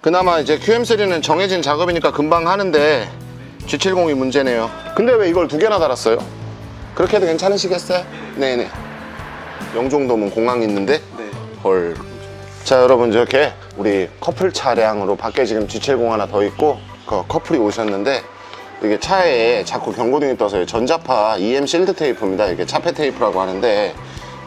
그나마 이제 QM3는 정해진 작업이니까 금방 하는데 G70이 문제네요. 근데 왜 이걸 두 개나 달았어요? 그렇게 해도 괜찮으시겠어요? 네네. 영종도면 공항 있는데? 네. 헐. 자, 여러분, 이렇게 우리 커플 차량으로 밖에 지금 G70 하나 더 있고, 그 커플이 오셨는데, 이게 차에 자꾸 경고등이 떠서 전자파 EM 실드 테이프입니다. 이게 차폐 테이프라고 하는데,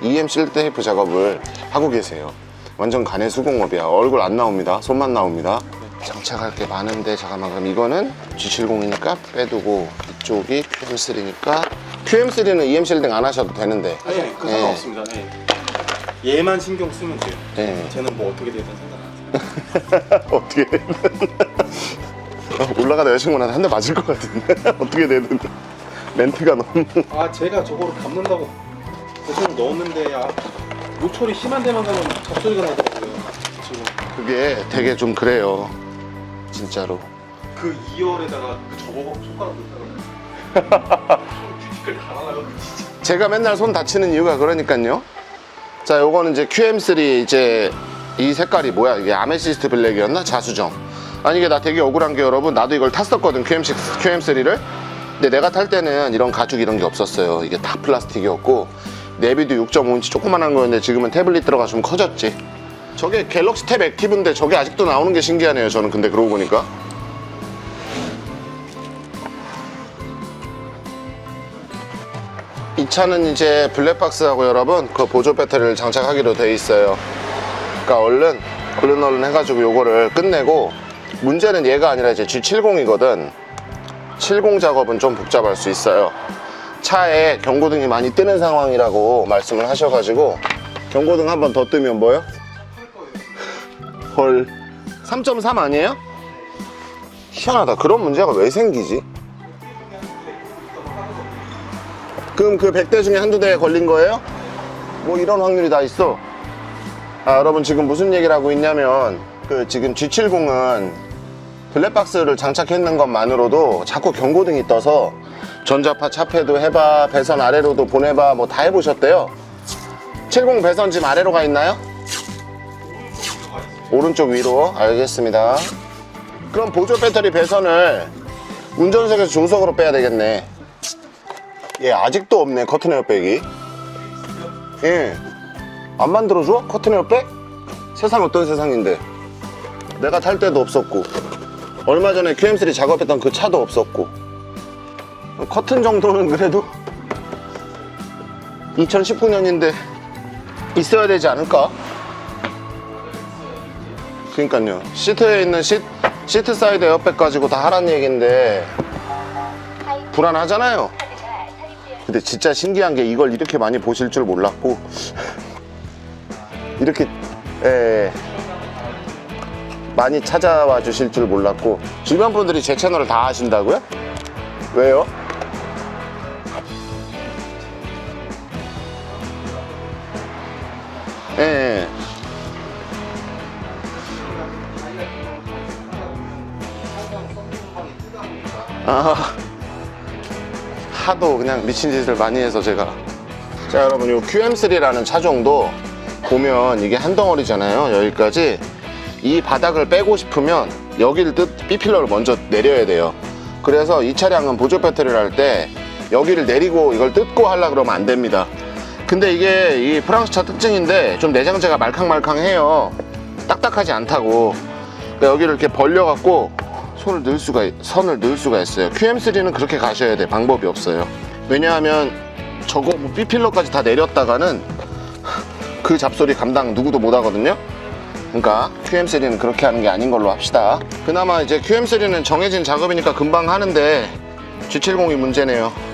EM 실드 테이프 작업을 하고 계세요. 완전 간의 수공업이야. 얼굴 안 나옵니다. 손만 나옵니다. 장착할 게 많은데, 잠깐만. 그럼 이거는 G70이니까 빼두고, 이쪽이 QM3니까, QM3는 EM 실딩 안 하셔도 되는데. 네, 그 네. 상관없습니다. 네. 얘만 신경 쓰면 돼요. 네. 쟤는 뭐 어떻게 되든 상관없어요. 어떻게 올라가다 여자친구한테 한 대 맞을 것 같은데 어떻게 되든 멘트가 너무 아 제가 저거를 감는다고 대충 넣었는데 아 노출이 심한 데만 가면 잡소리가 나더라고요. 지금. 그게 되게 좀 그래요. 진짜로. 그 2열에다가 그 저거 손가락 넣다가 다 날아가고 진짜. 제가 맨날 손 다치는 이유가 그러니까요. 자 요거는 이제 QM3 이제 이 색깔이 뭐야? 이게 아메시스트 블랙이었나? 자수정. 아니 이게 나 되게 억울한 게 여러분 나도 이걸 탔었거든 QM6, QM3를. 근데 내가 탈 때는 이런 가죽 이런 게 없었어요. 이게 다 플라스틱이었고 내비도 6.5인치 조그만한 거였는데 지금은 태블릿 들어가 좀 커졌지 저게 갤럭시 탭 액티브인데 저게 아직도 나오는 게 신기하네요 저는 근데 그러고 보니까 이 차는 이제 블랙박스하고 여러분 그 보조 배터리를 장착하기로 돼 있어요. 그러니까 얼른 얼른 얼른 해가지고 요거를 끝내고 문제는 얘가 아니라 이제 G70이거든. 70 작업은 좀 복잡할 수 있어요. 차에 경고등이 많이 뜨는 상황이라고 말씀을 하셔가지고 경고등 한 번 더 뜨면 뭐요? 헐 3.3 아니에요? 희한하다. 그런 문제가 왜 생기지? 그럼 그 100대 중에 한두 대에 걸린 거예요? 뭐 이런 확률이 다 있어. 아, 여러분 지금 무슨 얘기를 하고 있냐면 그 지금 G70은 블랙박스를 장착했는 것만으로도 자꾸 경고등이 떠서 전자파 차폐도 해봐, 배선 아래로도 보내봐, 뭐 다 해보셨대요. 70 배선 지금 아래로 가 있나요? 오른쪽 위로 알겠습니다. 그럼 보조 배터리 배선을 운전석에서 조석으로 빼야 되겠네. 예, 아직도 없네, 커튼 에어백이. 예. 안 만들어줘? 커튼 에어백? 세상 어떤 세상인데. 내가 탈 때도 없었고. 얼마 전에 QM3 작업했던 그 차도 없었고. 커튼 정도는 그래도 2019년인데 있어야 되지 않을까? 그니까요. 시트에 있는 시, 시트 사이드 에어백 가지고 다 하라는 얘기인데 불안하잖아요. 근데 진짜 신기한 게 이걸 이렇게 많이 보실 줄 몰랐고 이렇게 에, 많이 찾아와 주실 줄 몰랐고 주변 분들이 제 채널을 다 아신다고요? 왜요? 아. 하도 그냥 미친 짓을 많이 해서 제가. 자 여러분 이 QM3라는 차종도 보면 이게 한 덩어리잖아요. 여기까지. 이 바닥을 빼고 싶으면 여기를 뜯 B필러를 먼저 내려야 돼요. 그래서 이 차량은 보조 배터리를 할 때 여기를 내리고 이걸 뜯고 하려 그러면 안 됩니다 근데 이게 이 프랑스 차 특징인데 좀 내장재가 말캉말캉해요 딱딱하지 않다고 그러니까 여기를 이렇게 벌려 갖고 손을 넣을 수가 있- 선을 넣을 수가 있어요. QM3는 그렇게 가셔야 돼. 방법이 없어요. 왜냐하면 저거 뭐 B필러까지 다 내렸다가는 그 잡소리 감당 누구도 못 하거든요. 그러니까 QM3는 그렇게 하는 게 아닌 걸로 합시다. 그나마 이제 QM3는 정해진 작업이니까 금방 하는데 G70이 문제네요.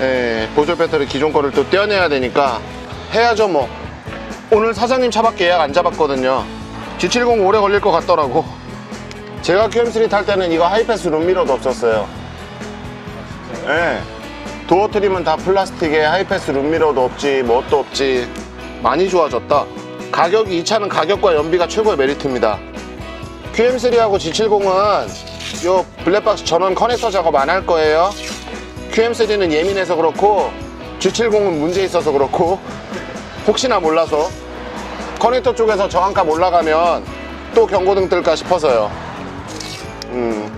예, 보조 배터리 기존 거를 또 떼어내야 되니까 해야죠 뭐. 오늘 사장님 차밖에 예약 안 잡았거든요. G70 오래 걸릴 것 같더라고. 제가 QM3 탈 때는 이거 하이패스 룸미러도 없었어요. 예. 도어 트림은 다 플라스틱에 하이패스 룸미러도 없지, 뭣도 없지. 많이 좋아졌다. 가격이, 이 차는 가격과 연비가 최고의 메리트입니다. QM3하고 G70은 요 블랙박스 전원 커넥터 작업 안 할 거예요. QM3는 예민해서 그렇고, G70은 문제 있어서 그렇고, 혹시나 몰라서 커넥터 쪽에서 저항값 올라가면 또 경고등 뜰까 싶어서요. 음.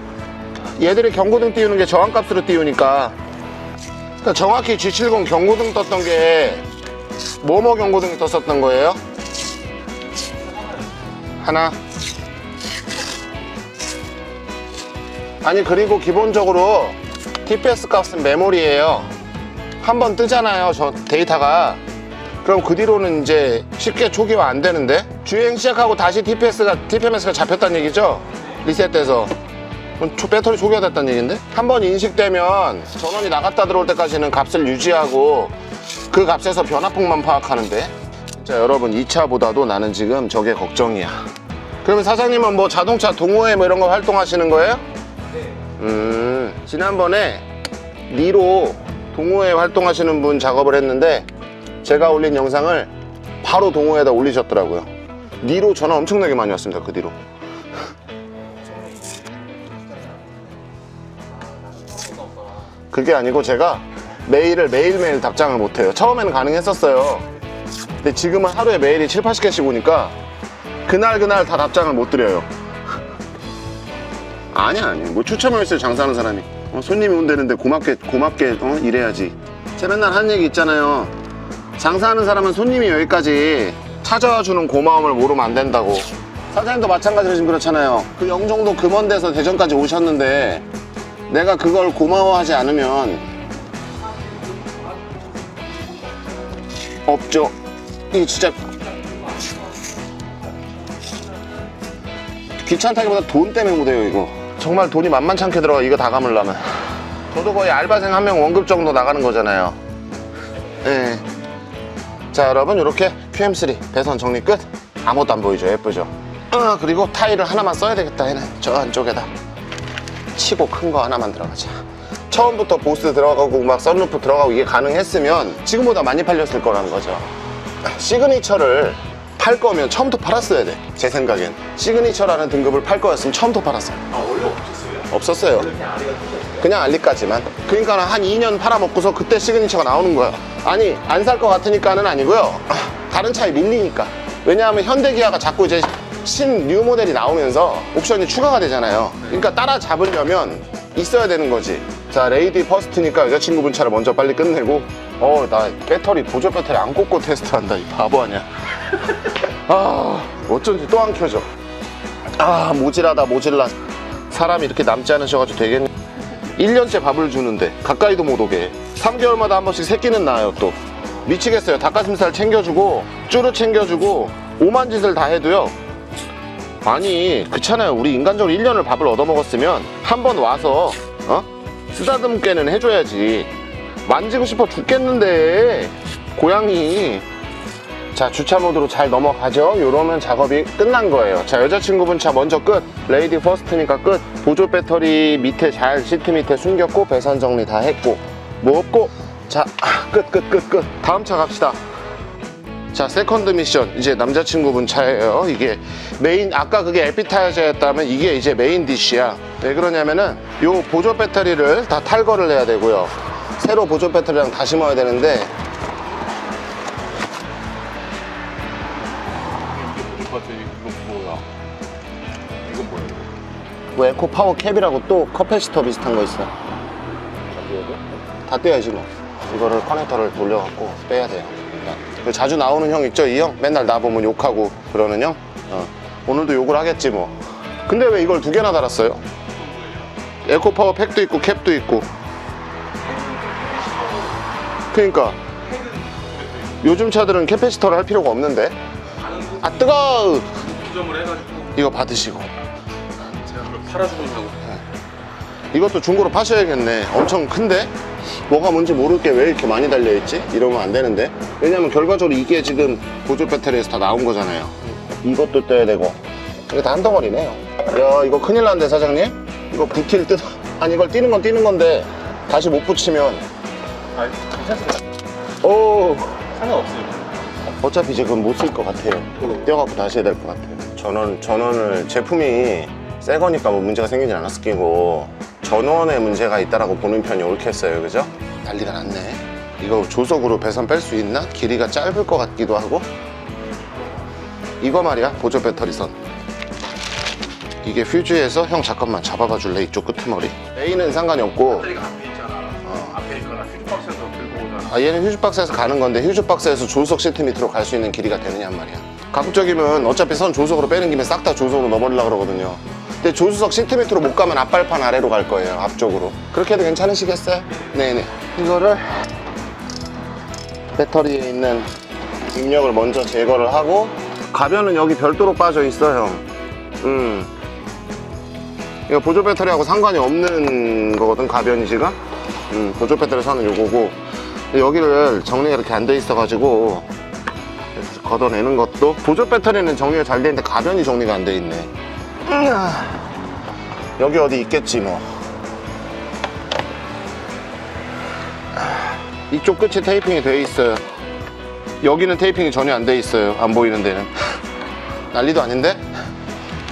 얘들이 경고등 띄우는 게 저항값으로 띄우니까 그러니까 정확히 G70 경고등 떴던 게 뭐뭐 경고등이 떴었던 거예요? 하나 아니 그리고 기본적으로 TPS 값은 메모리예요. 한번 뜨잖아요 저 데이터가. 그럼 그 뒤로는 이제 쉽게 초기화 안 되는데 주행 시작하고 다시 TPS가 TPMS가 잡혔다는 얘기죠? 리셋돼서. 배터리 초기화됐다는 얘기인데? 한 번 인식되면 전원이 나갔다 들어올 때까지는 값을 유지하고 그 값에서 변화폭만 파악하는데. 자 여러분 2차보다도 나는 지금 저게 걱정이야. 그러면 사장님은 뭐 자동차 동호회 뭐 이런 거 활동하시는 거예요? 음 지난번에 니로 동호회 활동하시는 분 작업을 했는데 제가 올린 영상을 바로 동호회에다 올리셨더라고요. 니로 전화 엄청나게 많이 왔습니다 그 뒤로. 그게 아니고 제가 메일을 매일매일 답장을 못해요. 처음에는 가능했었어요. 근데 지금은 하루에 메일이 7, 80개씩 오니까 그날 그날 다 답장을 못 드려요 아니야 아니. 뭐 추첨을 했어요 장사하는 사람이. 어, 손님이 온다는데 고맙게 고맙게 어, 일해야지. 제가 맨날 하는 얘기 있잖아요. 장사하는 사람은 손님이 여기까지 찾아와 주는 고마움을 모르면 안 된다고. 사장님도 마찬가지로 지금 그렇잖아요. 그 영종도 금원 데서 대전까지 오셨는데 내가 그걸 고마워하지 않으면 없죠. 이게 진짜 귀찮다기보다 돈 때문에 못해요 이거 정말 돈이 만만찮게 들어가 이거 다 감으려면. 저도 거의 알바생 한 명 원급 정도 나가는 거잖아요. 예. 자 여러분 이렇게 QM3 배선 정리 끝. 아무것도 안 보이죠? 예쁘죠? 아 그리고 타일을 하나만 써야 되겠다 얘는. 저 안쪽에다. 치고 큰 거 하나만 들어가자. 처음부터 보스 들어가고 막 썬루프 들어가고 이게 가능했으면 지금보다 많이 팔렸을 거라는 거죠. 시그니처를 팔 거면 처음부터 팔았어야 돼제 생각엔. 시그니처라는 등급을 팔 거였으면 처음부터 팔았어요. 아 없었어요? 그냥 알리까지만. 그러니까 한 2년 팔아먹고서 그때 시그니처가 나오는 거야 아니 안 살 것 같으니까는 아니고요. 다른 차에 밀리니까. 왜냐하면 현대기아가 자꾸 이제 신뉴 모델이 나오면서 옵션이 추가가 되잖아요. 그러니까 따라잡으려면 있어야 되는 거지. 자 레이디 퍼스트니까 여자친구분 차를 먼저 빨리 끝내고. 어 나 배터리 보조 배터리 안 꽂고 테스트한다 이 바보 아니야. 아 어쩐지 또 안 켜져. 아 모질하다 모질라 사람이 이렇게 남지 않으셔가지고 되겠네 1년째 밥을 주는데 가까이도 못 오게. 3개월마다 한 번씩 새끼는 나요 또. 미치겠어요. 닭가슴살 챙겨주고 쭈루 챙겨주고 오만 짓을 다 해도요. 아니 그렇잖아요. 우리 인간적으로 1년을 밥을 얻어먹었으면 한 번 와서 어? 쓰다듬게는 해줘야지. 만지고 싶어 죽겠는데 고양이 자 주차 모드로 잘 넘어가죠. 이러면 작업이 끝난 거예요. 자 여자친구분 차 먼저 끝 레이디 퍼스트니까 끝. 보조 배터리 밑에 잘 시트 밑에 숨겼고 배선 정리 다 했고 뭐 없고. 자 끝 끝 끝 끝. 다음 차 갑시다. 자 세컨드 미션. 이제 남자친구분 차예요. 이게 메인 아까 그게 에피타이저였다면 이게 이제 메인 디쉬야. 왜 그러냐면은 요 보조 배터리를 다 탈거를 해야 되고요. 새로 보조 배터리랑 다시 심어야 되는데 뭐 에코 파워 캡이라고 또 커패시터 비슷한 거 있어. 다 떼야지 뭐. 이거를 커넥터를 돌려갖고 빼야 돼요. 그 자주 나오는 형 있죠? 이 형? 맨날 나 보면 욕하고 그러는 형? 어. 오늘도 욕을 하겠지 뭐. 근데 왜 이걸 두 개나 달았어요? 에코 파워 팩도 있고 캡도 있고. 그러니까 요즘 차들은 캐패시터를 할 필요가 없는데. 아 해가지고 이거 받으시고. 그걸 팔아주고 이것도 중고로 파셔야겠네. 엄청 큰데? 뭐가 뭔지 모를 게 왜 이렇게 많이 달려있지? 이러면 안 되는데. 왜냐면 결과적으로 이게 지금 보조 배터리에서 다 나온 거잖아요. 이것도 떼야 되고. 이게 다 한 덩어리네요. 야, 이거 큰일 났는데, 사장님? 이거 부티를 뜯어. 아니, 이걸 띄는 건 띄는 건데, 다시 못 붙이면, 아 괜찮습니다. 오, 상관없어요. 어차피 이제 그건 못 쓸 것 같아요. 떼어갖고 다시 해야 될 것 같아요. 전원, 전원을, 제품이 새 거니까 뭐 문제가 생기진 않았을 끼고, 전원에 문제가 있다라고 보는 편이 옳겠어요. 그죠? 난리가 났네. 이거 조석으로 배선 뺄 수 있나? 길이가 짧을 것 같기도 하고. 이거 말이야, 보조 배터리 선. 이게 퓨즈에서 형 잠깐만 잡아봐 줄래 이쪽 끄트머리 A는 상관이 없고 배터리가 앞에 있잖아. 어. 앞에 있거나 퓨즈박스에서 들고 오잖아. 아 얘는 휴즈박스에서 가는 건데 휴즈박스에서 조수석 시트 밑으로 갈 수 있는 길이가 되느냐 말이야 가급적이면 어차피 선 조수석으로 빼는 김에 싹 다 조수석으로 넣어버리려고 그러거든요 근데 조수석 시트 밑으로 못 가면 앞발판 아래로 갈 거예요 앞쪽으로 그렇게 해도 괜찮으시겠어요? 네네 이거를 배터리에 있는 입력을 먼저 제거를 하고 가변은 여기 별도로 빠져 있어 형 음. 이거 보조 배터리하고 상관이 없는 거거든 가변이 지금 음, 보조 배터리 선은 요거고 여기를 정리가 이렇게 안 돼 있어가지고 걷어내는 것도 보조 배터리는 정리가 잘 돼 있는데 가변이 정리가 안 돼 있네. 여기 어디 있겠지 뭐. 아, 이쪽 끝이 테이핑이 돼 있어요. 여기는 테이핑이 전혀 안 돼 있어요 안 보이는 데는. 난리도 아닌데?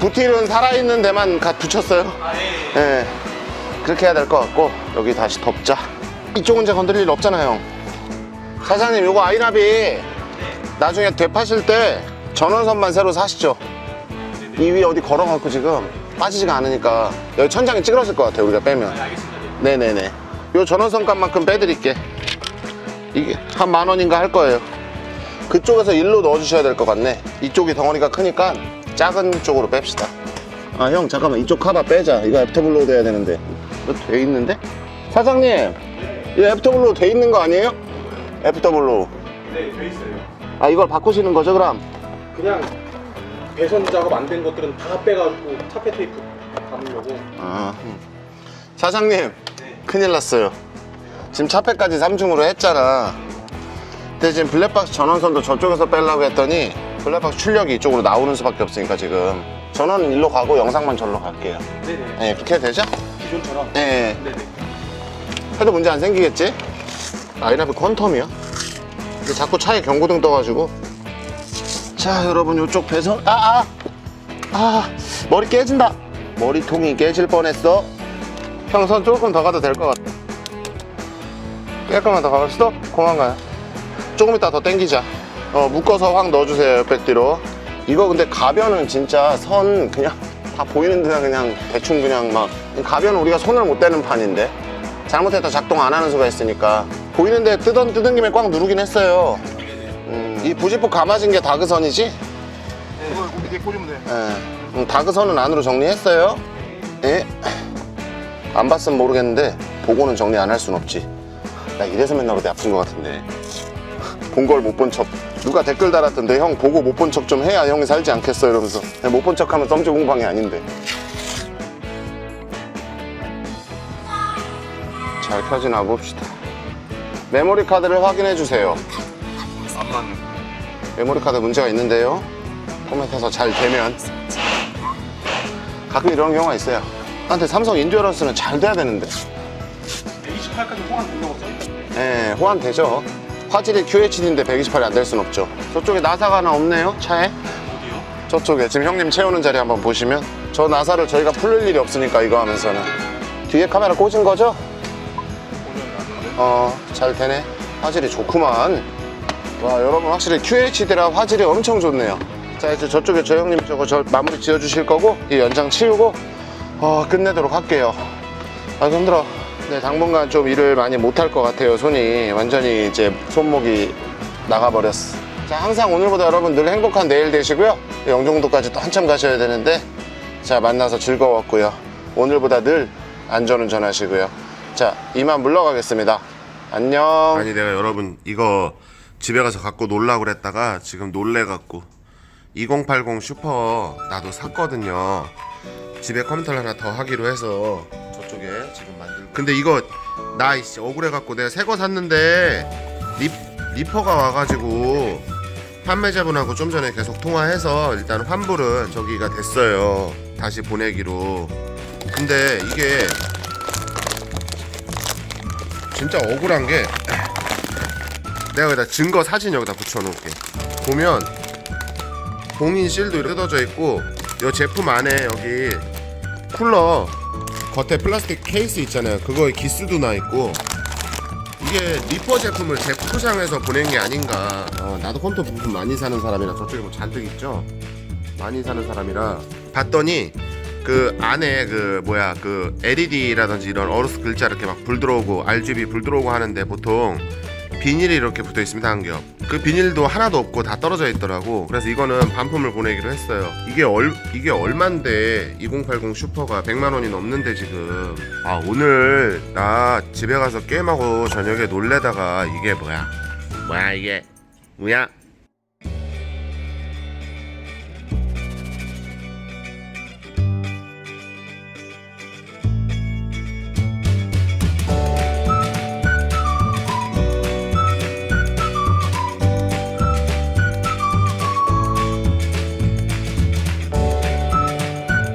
부틸은 살아있는 데만 가 붙였어요. 아, 예. 예. 그렇게 해야 될 것 같고 여기 다시 덮자. 이쪽은 이제 건드릴 일 없잖아요 형. 사장님 요거 아이나비. 나중에 되파실 때 전원선만 새로 사시죠 이 위에 어디 걸어갖고 지금 빠지지가 않으니까 여기 천장이 찌그러질 것 같아요 우리가 빼면 네. 네. 네네네 요 전원선 값만큼 빼드릴게 이게 한 만 원인가 할 거예요 그쪽에서 일로 넣어주셔야 될 것 같네 이쪽이 덩어리가 크니까 작은 쪽으로 뺍시다 아 형 잠깐만 이쪽 카바 빼자 이거 애프터블로우 돼야 되는데 이거 돼 있는데? 사장님 이거 애프터블로우 돼 있는 거 아니에요? 애프터블로우 네, 돼 있어요. 아 이걸 바꾸시는 거죠 그럼? 그냥 배선 작업 안 된 것들은 다 빼가지고 차폐 테이프 감으려고. 아 사장님 큰일 났어요 지금 차폐까지 3중으로 했잖아 근데 지금 블랙박스 전원선도 저쪽에서 빼려고 했더니 블랙박스 출력이 이쪽으로 나오는 수밖에 없으니까 지금 전원은 일로 가고 영상만 절로 갈게요 네네. 네 그렇게 해도 되죠? 기존처럼. 네 네네. 해도 문제 안 생기겠지? 아이나비 퀀텀이야 근데 자꾸 차에 경고등 떠가지고 자 여러분 요쪽 배선 아아 아, 머리 깨진다. 머리통이 깨질 뻔했어. 형손 조금 더 가도 될 것 같아. 조금만 더 가볼 수도? 고만 가요. 조금 이따 더 당기자. 어 묶어서 확 넣어주세요 옆백 뒤로. 이거 근데 가변은 진짜 선 그냥 다 보이는 데다 그냥 대충 그냥 막 가변은 우리가 손을 못 대는 판인데 잘못했다 작동 안 하는 수가 있으니까. 보이는데 뜯은, 뜯은 김에 꽉 누르긴 했어요. 음, 이 부지포 감아진 게 다그선이지? 그거 밑에 꽂으면 돼. 예. 음, 다그선은 안으로 정리했어요 예. 안 봤으면 모르겠는데 보고는 정리 안 할 순 없지 나 이래서 맨날 어디 아픈 것 같은데 본 걸 못 본 척 누가 댓글 달았던데 형 보고 못 본 척 좀 해야 형이 살지 않겠어 이러면서 못 본 척 하면 썸지 공방이 아닌데 잘 켜지나 봅시다 메모리 카드를 확인해 주세요. 메모리 카드 문제가 있는데요 포맷해서 잘 되면 가끔 이런 경우가 있어요 나한테 삼성 인듀어런스는 잘 돼야 되는데 28까지 호환 된다고 써있던데. 예, 호환 되죠 화질이 QHD인데 128이 안 될 순 없죠 저쪽에 나사가 하나 없네요 차에 어디요? 저쪽에 지금 형님 채우는 자리 한번 보시면 저 나사를 저희가 풀릴 일이 없으니까 이거 하면서는 뒤에 카메라 꽂은 거죠? 어, 잘 되네. 화질이 좋구만. 와, 여러분 확실히 QHD라 화질이 엄청 좋네요. 자, 이제 저쪽에 저 형님 저거 저 마무리 지어 주실 거고, 이 연장 치우고, 어, 끝내도록 할게요. 아, 힘들어. 네, 당분간 좀 일을 많이 못할 것 같아요. 손이 완전히 이제 손목이 나가버렸어. 자, 항상 오늘보다 여러분 늘 행복한 내일 되시고요. 영종도까지 또 한참 가셔야 되는데, 자, 만나서 즐거웠고요. 오늘보다 늘 안전운전 하시고요. 자, 이만 물러가겠습니다. 안녕. 아니 내가 여러분 이거 집에 가서 갖고 놀라고 그랬다가 지금 놀래갖고 2080 슈퍼 나도 샀거든요. 집에 컴퓨터를 하나 더 하기로 해서 저쪽에 지금 만들고. 근데 이거 나 이씨 억울해갖고 내가 새 거 샀는데 리, 리퍼가 와가지고 판매자분하고 좀 전에 계속 통화해서 일단 환불은 저기가 됐어요. 다시 보내기로. 근데 이게 진짜 억울한 게 내가 여기다 증거 사진 여기다 붙여놓을게. 보면 봉인 실도 이렇게 뜯어져 있고 이 제품 안에 여기 쿨러 겉에 플라스틱 케이스 있잖아요. 그거에 기스도 나 있고 이게 리퍼 제품을 재포장해서 보낸 게 아닌가. 어, 나도 컴퓨터 부품 많이 사는 사람이라 저쪽에 뭐 잔뜩 있죠? 많이 사는 사람이라 봤더니 그 안에 그 뭐야 그 LED라든지 이런 어루스 글자 이렇게 막 불 들어오고 RGB 불 들어오고 하는데 보통 비닐이 이렇게 붙어 있습니다 한 겹. 그 비닐도 하나도 없고 다 떨어져 있더라고. 그래서 이거는 반품을 보내기로 했어요. 이게 얼 이게 얼만데 2080 슈퍼가 100만 원이 넘는데 지금. 아 오늘 나 집에 가서 게임하고 저녁에 놀래다가 이게 뭐야? 뭐야 이게? 뭐야?